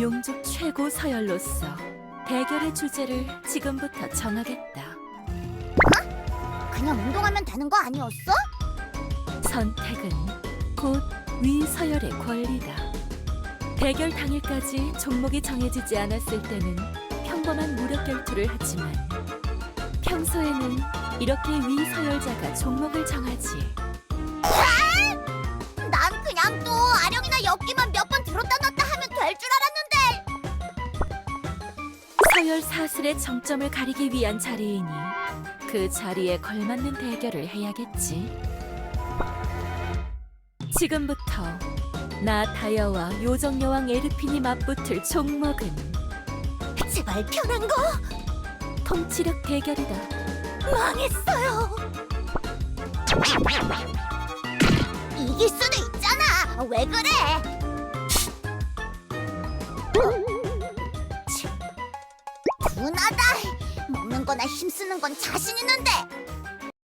용족 최고 서열로서 대결의 주제를 지금부터 정하겠다. 그냥 운동하면 되는 거 아니었어? 선택은 곧 위서열의 권리다. 대결 당일까지 종목이 정해지지 않았을 때는 평범한 무력 결투를 하지만 평소에는 이렇게 위서열자가 종목을 정하지. 난 그냥 또 아령이나 엽기만 몇 번 서열 사슬의 정점을 가리기 위한 자리이니 그 자리에 걸맞는 대결을 해야겠지. 지금부터 나 다야와 요정 여왕 에르핀이 맞붙을 종목은 제발 편한 거 통치력 대결이다. 망했어요. 이길 수도 있잖아. 왜 그래? 치, 둔하다. 먹는 거나 힘쓰는 건 자신 있는데